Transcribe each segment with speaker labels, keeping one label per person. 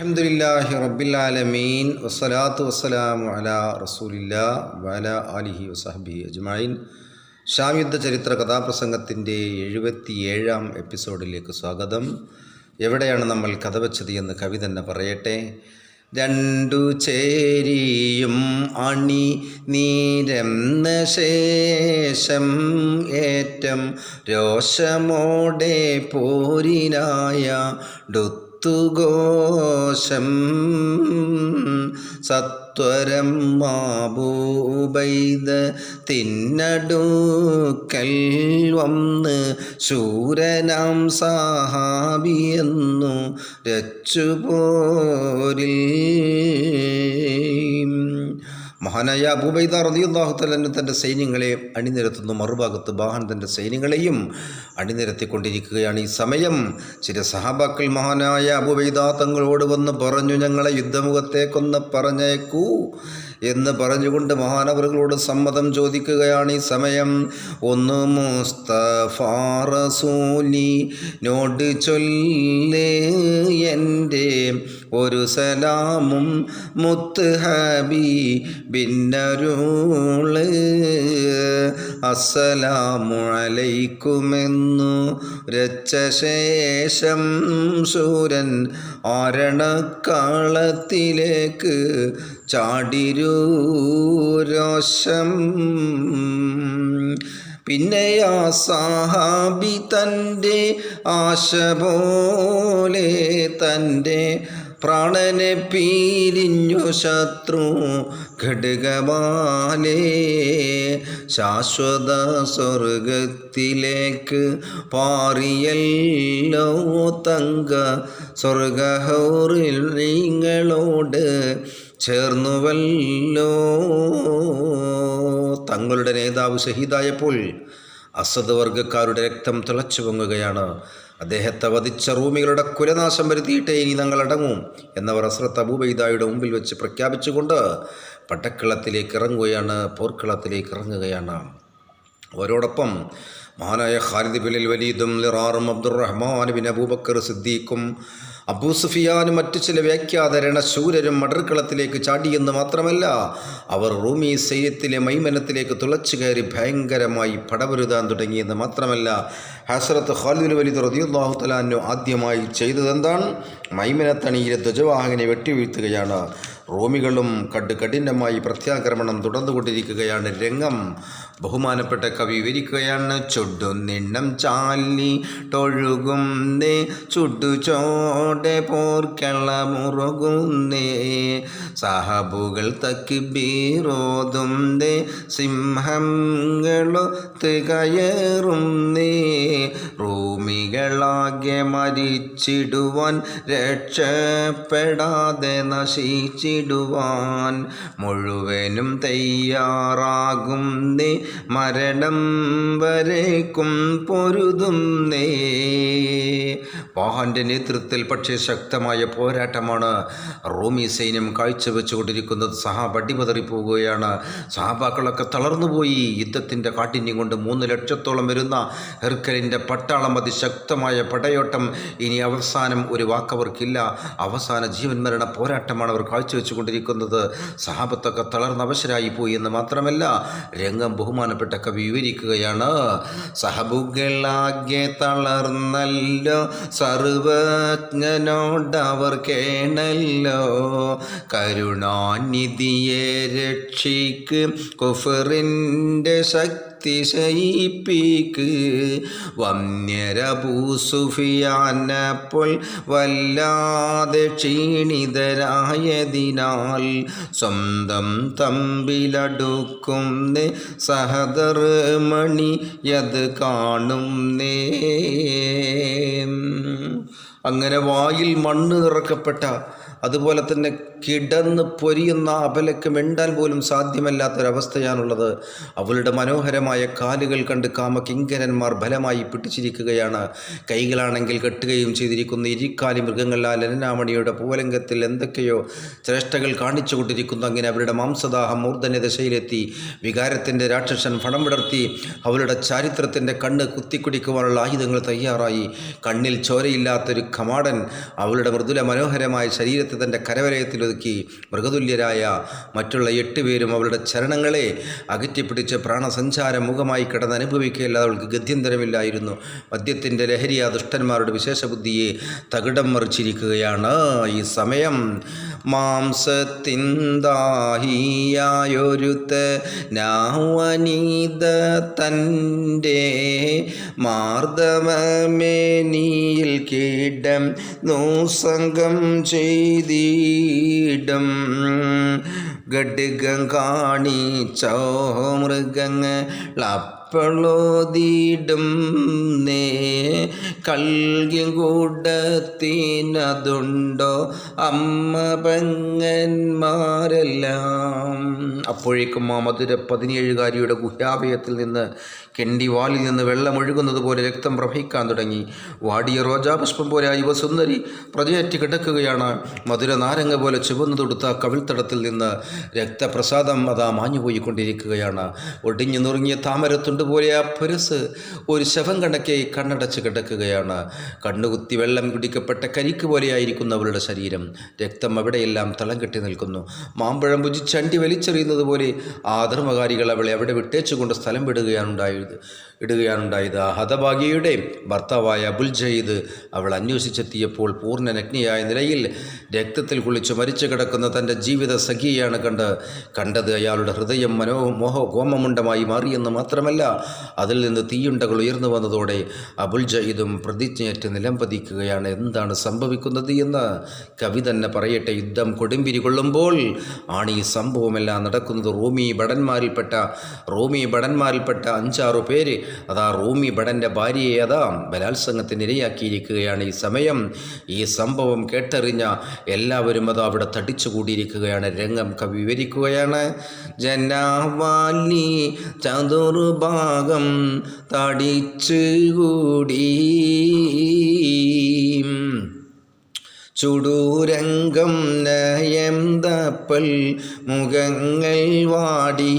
Speaker 1: അലഹമുല്ലാഹി റബ്ബിലാലമീൻ വസ്സലാത്തു വസ്സലാമു അലാ റസൂലില്ല വല അലിഹി വസഹബി അജ്മായിൻ ഷാം യുദ്ധ ചരിത്ര കഥാപ്രസംഗത്തിന്റെ എഴുപത്തി ഏഴാം എപ്പിസോഡിലേക്ക് സ്വാഗതം. എവിടെയാണ് നമ്മൾ കഥ വെച്ചത് എന്ന് കവി തന്നെ പറയട്ടെ. രണ്ടു ചേരിയും അണി നീരന്ന ശേഷം ഏറ്റം രോഷമോടെ പോരിനായ ഡുത്തുഘോഷം സത്വരം മാബൂബൈദ തിന്നടുക്കൽ വന്ന് ശൂരനാം സാഹാബിയെന്നു രച്ചുപോരിൽ. മഹാനായ അബൂബൈദ റതിയുല്ലാഹു തലന് തന്റെ സൈന്യങ്ങളെ അണിനിരത്തുന്നു. മറുഭാഗത്ത് ബാഹൻ തന്റെ സൈന്യങ്ങളെയും അണിനിരത്തിക്കൊണ്ടിരിക്കുകയാണ് ഈ സമയം. ചില സഹാബാക്കൾ മഹാനായ അബൂബൈദ തങ്ങളോട് വന്ന് പറഞ്ഞു ഞങ്ങളെ യുദ്ധമുഖത്തേക്കൊന്ന് പറഞ്ഞേക്കൂ എന്ന് പറഞ്ഞുകൊണ്ട് മഹാനവറുകളോട് സമ്മതം ചോദിക്കുകയാണ് ഈ സമയം. ഒന്ന് മുസ്തഫാറസൂലി നോട് ചൊല്ലേ എന്റെ ഒരു സലാമും മുത്ത് ഹബി ഭിന്നരുൾ അസ്സലാമു അലൈക്കുമെന്നു. രച്ച ശേഷം സൂരൻ ആരണക്കാളത്തിലേക്ക് ചാടിരൂരോശം പിന്നെ ആ സാഹാബി തന്റെ ആശ പോലെ തന്റെ പ്രാണനെ പീരിഞ്ഞു ശത്രു ഘടകമാലേ ശാശ്വത സ്വർഗത്തിലേക്ക് പാറിയല്ലോ തങ്ക സ്വർഗൗറിൽ നിങ്ങളോട് ചേർന്നുവല്ലോ. തങ്ങളുടെ നേതാവ് ഷഹീദായപ്പോൾ അസദ് വർഗക്കാരുടെ രക്തം തിളച്ചു പൊങ്ങുകയാണ്. അദ്ദേഹത്തെ വധിച്ച റൂമികളുടെ കുലനാശം വരുത്തിയിട്ടേ ഇനി ഞങ്ങൾ അടങ്ങും എന്നവർ അസ്രത്ത് അബൂബൈദായുടെ മുമ്പിൽ വെച്ച് പ്രഖ്യാപിച്ചുകൊണ്ട് പട്ടക്കളത്തിലേക്ക് ഇറങ്ങുകയാണ് പോർക്കളത്തിലേക്ക് ഇറങ്ങുകയാണ്. അവരോടൊപ്പം മഹാനായ ഖാലിദ് ബിൻ വലീദും ലിറാറും അബ്ദുറഹ്മാൻ ബിൻ അബൂബക്കർ സിദ്ദീഖും അബൂ സുഫിയാനും മറ്റു ചില വ്യാഖ്യാതരണ ശൂരരും മടർക്കളത്തിലേക്ക് ചാടിയെന്ന് മാത്രമല്ല അവർ റൂമി സൈന്യത്തിലെ മൈമനത്തിലേക്ക് തുളച്ചു കയറി ഭയങ്കരമായി പടപൊരുതാൻ തുടങ്ങിയെന്ന് മാത്രമല്ല ഹസരത്ത് ഖാലിദ് വലിദ് റദിയുല്ലാഹു തലാനു ആദ്യമായി ചെയ്തതെന്താണ്? മൈമനത്തണിയിലെ ധ്വജവാഹകനെ വെട്ടിവീഴ്ത്തുകയാണ്. റോമികളും കട് കഠിനമായി പ്രത്യാക്രമണം തുടർന്നുകൊണ്ടിരിക്കുകയാണ്. രംഗം ബഹുമാനപ്പെട്ട കവി വിവരിക്കുകയാണ് ചുടുന്നിണ്ണം ചാലി തൊഴുകുന്നേ ചുടുചോടെ പോർക്കള മുറുകുന്നേ. സഹബുകൾ തക്കി ബീറോതുന്നേ സിംഹങ്ങളു തികയേറുന്നേ. റൂമികളാകെ മരിച്ചിടുവാൻ രക്ഷപ്പെടാതെ നശിച്ചിടുവാൻ മുഴുവനും തയ്യാറാകുന്നേ. മരണം വരേക്കും പൊരുതുന്നേ വാഹന്റെ നേതൃത്വത്തിൽ പക്ഷേ ശക്തമായ പോരാട്ടമാണ്. റോമി സൈന്യം കാഴ്ചവെച്ചുകൊണ്ടിരിക്കുന്നത് സഹാബ് അടിപതറിപ്പോവുകയാണ് സഹാബാക്കളൊക്കെ തളർന്നുപോയി. യുദ്ധത്തിന്റെ കാഠിന്യം കൊണ്ട് മൂന്ന് ലക്ഷത്തോളം വരുന്ന ഹെർക്കലിന്റെ പട്ടാളം അതിശക്തമായ പടയോട്ടം. ഇനി അവസാനം ഒരു വാക്കവർക്കില്ല. അവസാന ജീവൻ മരണ പോരാട്ടമാണ് അവർ കാഴ്ചവെച്ചുകൊണ്ടിരിക്കുന്നത്. സഹാബത്തൊക്കെ തളർന്നവശരായി പോയി എന്ന് മാത്രമല്ല രംഗം ബഹുമാനപ്പെട്ട കവി വിവരിക്കുകയാണ്. സഹബുകളാകെ തളർന്നല്ലോ സർവജ്ഞനോടവർ കേണല്ലോ. കരുണാനിധിയെ രക്ഷിക്ക് കുഫറിന്റെ ശക്തി ശയിപ്പിക്ക് വന്യരഭൂസുഫിയാനപ്പോൾ വല്ലാതെ ക്ഷീണിതരായതിനാൽ സ്വന്തം തമ്പിലടുക്കുന്നേ സഹദർ മണിയത് കാണുന്നേ അങ്ങനെ വായിൽ മണ്ണ് നിറക്കപ്പെട്ട അതുപോലെ തന്നെ കിടന്ന് പൊരിയുന്ന അബലക്ക് മിണ്ടാൻ പോലും സാധ്യമല്ലാത്തൊരവസ്ഥയാണുള്ളത് അവളുടെ മനോഹരമായ കാലുകൾ കണ്ട് കാമകിങ്കരന്മാർ ബലമായി പിടിച്ചിരിക്കുകയാണ്. കൈകളാണെങ്കിൽ കെട്ടുകയും ചെയ്തിരിക്കുന്ന ഇരിക്കാലി മൃഗങ്ങളാൽ ലനാമണിയുടെ പൂവലങ്കത്തിൽ എന്തൊക്കെയോ ചേഷ്ടകൾ കാണിച്ചു കൊണ്ടിരിക്കുന്നു. അങ്ങനെ അവരുടെ മാംസദാഹം മൂർധന്യ ദശയിലെത്തി വികാരത്തിന്റെ രാക്ഷസൻ ഫണം വിടർത്തി അവളുടെ ചാരിത്രത്തിന്റെ കണ്ണ് കുത്തിക്കുടിക്കുവാനുള്ള ആയുധങ്ങൾ തയ്യാറായി. കണ്ണിൽ ചോരയില്ലാത്തൊരു ഖമാടൻ അവളുടെ മൃദുല മനോഹരമായ ശരീരത്തെ തന്റെ കരവലയത്തിലൊതുക്കി മൃഗതുല്യരായ മറ്റുള്ള എട്ട് പേരും അവളുടെ ചരണങ്ങളെ അകറ്റിപ്പിടിച്ച് പ്രാണസഞ്ചാരം മുഖമായി കിടന്ന് അനുഭവിക്കുകയല്ലാതെ അവൾക്ക് ഗത്യന്തരമില്ലായിരുന്നു. മദ്യത്തിന്റെ ലഹരിയ ദുഷ്ടന്മാരുടെ വിശേഷബുദ്ധിയെ തകിടം മറിച്ചിരിക്കുകയാണ്. ഈ സമയം മാംസത്തിന്താഹിയായൊരുത്ത നാവനീത തന്റെ മാർദ്ദവമേനിയിൽ കീടം നൂസംഗം ചെയ്തിടം. ഗഡ്ഗം കാണിച്ചോ മൃഗങ്ങളപ്പളോതിടും നേ. കൽകി കൂടത്തിനതുണ്ടോ അമ്മ പെങ്ങന്മാരെല്ലാം അപ്പോഴേക്കും ആ മധുര പതിനേഴുകാരിയുടെ ഗുഹ്യാഭയത്തിൽ നിന്ന് കെണ്ടിവാലിൽ നിന്ന് വെള്ളം ഒഴുകുന്നത് പോലെ രക്തം പ്രവഹിക്കാൻ തുടങ്ങി. വാടിയ റോജാപുഷ്പം പോലെ ആ യുവസുന്ദരി പ്രജയറ്റ് കിടക്കുകയാണ്. മധുര നാരങ്ങ പോലെ ചുവന്നു തൊടുത്ത കവിൾത്തടത്തിൽ നിന്ന് രക്തപ്രസാദം അതാ മാഞ്ഞുപോയിക്കൊണ്ടിരിക്കുകയാണ്. ഒടിഞ്ഞു നുറുങ്ങിയ താമരത്തുണ്ട് പോലെ ആ പെരുസ് ഒരു ശവം കണക്കെ കണ്ണടച്ച് കിടക്കുകയാണ്. കണ്ണുകുത്തി വെള്ളം കുടിക്കപ്പെട്ട കരിക്ക് പോലെയായിരിക്കുന്നു അവളുടെ ശരീരം. രക്തം അവിടെയെല്ലാം തളം കെട്ടി നിൽക്കുന്നു. മാമ്പഴം ഭുജി ചണ്ടി വലിച്ചെറിയുന്നത് പോലെ ആ ധർമ്മകാരികൾ അവളെ അവിടെ വിട്ടേച്ചുകൊണ്ട് സ്ഥലം വിടുകയാണുണ്ടായത് ഇടുകയാണുണ്ടായത്. ആ ഹതഭാഗിയുടെ ഭർത്താവായ അബുൽ ജയ്ദ് അവൾ അന്വേഷിച്ചെത്തിയപ്പോൾ പൂർണ നഗ്നിയായ നിലയിൽ രക്തത്തിൽ കുളിച്ച് മരിച്ചു കിടക്കുന്ന തന്റെ ജീവിത സഖിയാണ് കണ്ട് കണ്ടത്. അയാളുടെ ഹൃദയം മനോ മോഹ കോമമുണ്ടമായി മാറിയെന്ന് മാത്രമല്ല അതിൽ നിന്ന് തീയുണ്ടകൾ ഉയർന്നു വന്നതോടെ അബുൽ ജയ്ദും പ്രതിജ്ഞയേറ്റ് നിലംപതിക്കുകയാണ് എന്താണ് സംഭവിക്കുന്നത് എന്ന് കവി തന്നെ പറയട്ടെ. യുദ്ധം കൊടുമ്പിരി കൊള്ളുമ്പോൾ ആണ് ഈ സംഭവമെല്ലാം നടക്കുന്നത്. റൂമി ഭടന്മാരിൽപ്പെട്ട റൂമി ഭടന്മാരിൽപ്പെട്ട അഞ്ചാറു പേര് അതാ റൂമി ഭടന്റെ ഭാര്യയെ അതാ ബലാത്സംഗത്തിന് ഇരയാക്കിയിരിക്കുകയാണ്. ഈ സമയം ഈ സംഭവം കേട്ടറിഞ്ഞ എല്ലാവരും അത് അവിടെ തടിച്ചുകൂടിയിരിക്കുകയാണ്. രംഗം കവി വിവരിക്കുകയാണ് ജനാവാലി ചതുർഭാഗം തടിച്ചുകൂടി ചുടൂരംഗം നയം തപ്പൽ മുഖങ്ങൾ വാടി.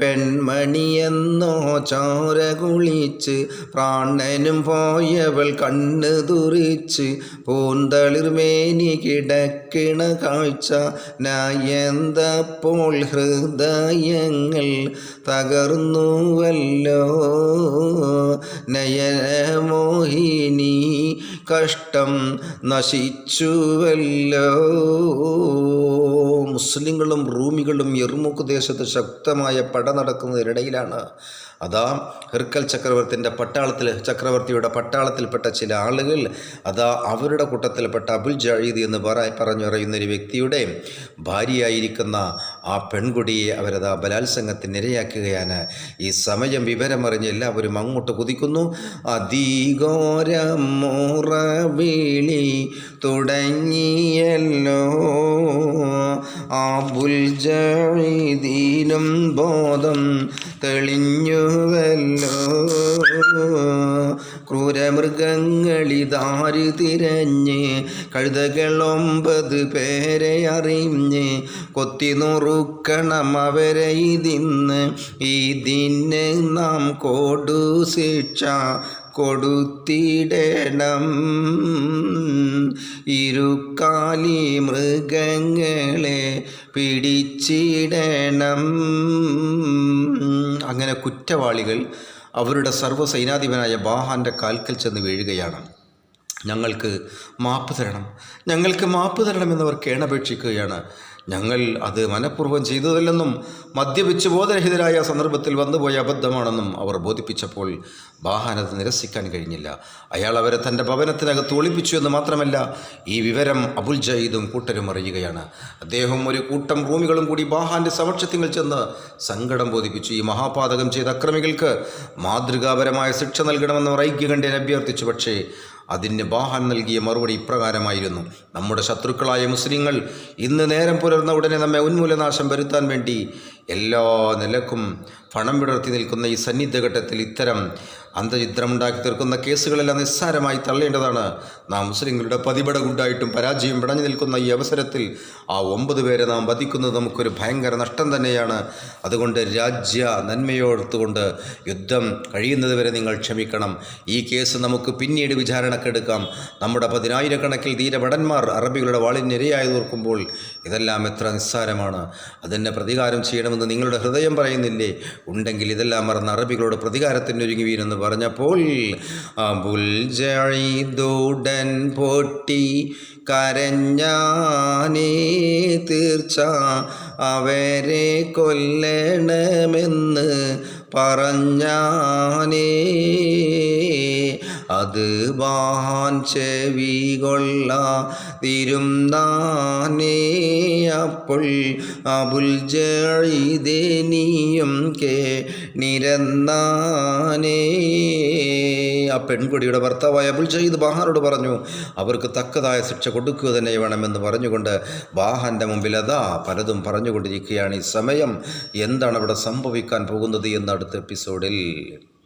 Speaker 1: പെൺമണിയെന്നോ ചോര കുളിച്ച് പ്രാണനും പോയവൾ കണ്ണ് തുറിച്ച് പൂന്തളിർമേനി കിടക്കിണ കാഴ്ച. നായന്തപ്പോൾ ഹൃദയങ്ങൾ തകർന്നുവല്ലോ. നയനമോഹിനി കഷ്ടം നശിച്ചുവല്ലോ. മുസ്ലിങ്ങളും റൂമികളും എർമുക്ക് ദേശത്ത് ശക്തമായ പട നടക്കുന്നതിനിടയിലാണ്. അതാ ഹിർക്കൽ ചക്രവർത്തിന്റെ പട്ടാളത്തിൽ ചക്രവർത്തിയുടെ പട്ടാളത്തിൽപ്പെട്ട ചില ആളുകൾ അതാ അവരുടെ കൂട്ടത്തിൽപ്പെട്ട അബുൽ ജഴീദ് എന്ന് പറ പറഞ്ഞറിയുന്ന വ്യക്തിയുടെ ഭാര്യയായിരിക്കുന്ന ആ പെൺകുടിയെ അവരതാ ബലാത്സംഗത്തിന് ഇരയാക്കുകയാണ്. ഈ സമയം വിവരമറിഞ്ഞ് എല്ലാവരും അങ്ങോട്ട് കുതിക്കുന്നു. അധികോരം വിളി തുടങ്ങിയല്ലോ. ആബുൽ ജീദിനും ബോധം തെളിഞ്ഞുവല്ലോ. ക്രൂരമൃഗങ്ങളിതാര് തിരഞ്ഞ് കഴുതകൾ ഒമ്പത് പേരെ അറിഞ്ഞ് കൊത്തി നുറുക്കണം അവരെ ഇതിന്ന്. ഇതിന് നാം കൊടു ശിക്ഷ കൊടുത്തിടണം. ഇരുക്കാലി മൃഗങ്ങളെ പിടിച്ചിടണം. അങ്ങനെ കുറ്റവാളികൾ അവരുടെ സർവസൈനാധിപനായ ബാഹാന്റെ കാൽക്കൽ ചെന്ന് വീഴുകയാണ്. ഞങ്ങൾക്ക് മാപ്പ് തരണം. ഞങ്ങൾക്ക് മാപ്പ് തരണമെന്നവർ കേണപേക്ഷിക്കുകയാണ്. ഞങ്ങൾ അത് മനഃപൂർവം ചെയ്തതല്ലെന്നും മദ്യപിച്ച് ബോധരഹിതരായ സന്ദർഭത്തിൽ വന്നുപോയ അബദ്ധമാണെന്നും അവർ ബോധിപ്പിച്ചപ്പോൾ ബാഹാൻ അത് നിരസിക്കാൻ കഴിഞ്ഞില്ല. അയാൾ അവരെ തന്റെ ഭവനത്തിനകത്ത് ഒളിപ്പിച്ചു എന്ന് മാത്രമല്ല ഈ വിവരം അബുൽ ജയ്ദും കൂട്ടരും അറിയുകയാണ്. അദ്ദേഹം ഒരു കൂട്ടം റൂമികളും കൂടി ബാഹാന്റെ സമക്ഷത്തിങ്ങൾ ചെന്ന് സങ്കടം ബോധിപ്പിച്ചു. ഈ മഹാപാതകം ചെയ്ത അക്രമികൾക്ക് മാതൃകാപരമായ ശിക്ഷ നൽകണമെന്ന് ഐക്യകണ്ഠ്യൻ അഭ്യർത്ഥിച്ചു. പക്ഷേ അതിന് ബാഹാൻ നൽകിയ മറുപടി ഇപ്രകാരമായിരുന്നു. നമ്മുടെ ശത്രുക്കളായ മുസ്ലിങ്ങൾ ഇന്ന് നേരം പുലർന്ന ഉടനെ നമ്മെ ഉന്മൂലനാശം വരുത്താൻ വേണ്ടി എല്ലാ നിലക്കും പണം വിടർത്തി നിൽക്കുന്ന ഈ സന്നിധഘട്ടത്തിൽ ഇത്തരം അന്തചിത്രമുണ്ടാക്കി തീർക്കുന്ന കേസുകളെല്ലാം നിസ്സാരമായി തള്ളേണ്ടതാണ്. നാം മുസ്ലിങ്ങളുടെ പതിപടകുണ്ടായിട്ടും പരാജയം പിടഞ്ഞു നിൽക്കുന്ന ഈ അവസരത്തിൽ ആ ഒമ്പത് പേരെ നാം വധിക്കുന്നത് നമുക്കൊരു ഭയങ്കര നഷ്ടം തന്നെയാണ്. അതുകൊണ്ട് രാജ്യ നന്മയോർത്തുകൊണ്ട് യുദ്ധം കഴിയുന്നതുവരെ നിങ്ങൾ ക്ഷമിക്കണം. ഈ കേസ് നമുക്ക് പിന്നീട് വിചാരണക്കെടുക്കാം. നമ്മുടെ പതിനായിരക്കണക്കിൽ ധീരഭടന്മാർ അറബികളുടെ വാളിനിരയായി ഓർക്കുമ്പോൾ ഇതെല്ലാം എത്ര നിസ്സാരമാണ്. അതിനെ പ്രതികാരം ചെയ്യണമെന്ന് നിങ്ങളുടെ ഹൃദയം പറയുന്നില്ലേ? ഉണ്ടെങ്കിൽ ഇതെല്ലാം മറന്ന് അറബികളോട് പ്രതികാരത്തിന് ഒരുങ്ങി വീരെന്ന് പറഞ്ഞപ്പോൾ അബുൽ ജഈദുടൻ പൊട്ടി കരഞ്ഞാനേ തീർച്ച അവരെ കൊല്ലണമെന്ന് പറഞ്ഞാനേ. അത് വാൻ ചെവി കൊള്ള അപ്പോൾ അബുൽ ജഴിതേനിയും കേ നിരന്നാനേ. ആ പെൺകുടിയുടെ ഭർത്താവായ അബുൽ ജയ്ദ് ബാഹാനോട് പറഞ്ഞു അവർക്ക് തക്കതായ ശിക്ഷ കൊടുക്കുക തന്നെ വേണമെന്ന് പറഞ്ഞുകൊണ്ട് ബാഹാന്റെ മുമ്പിൽ അതാ പലതും പറഞ്ഞുകൊണ്ടിരിക്കുകയാണ് ഈ സമയം. എന്താണ് അവിടെ സംഭവിക്കാൻ പോകുന്നത്? എന്ന് അടുത്ത എപ്പിസോഡിൽ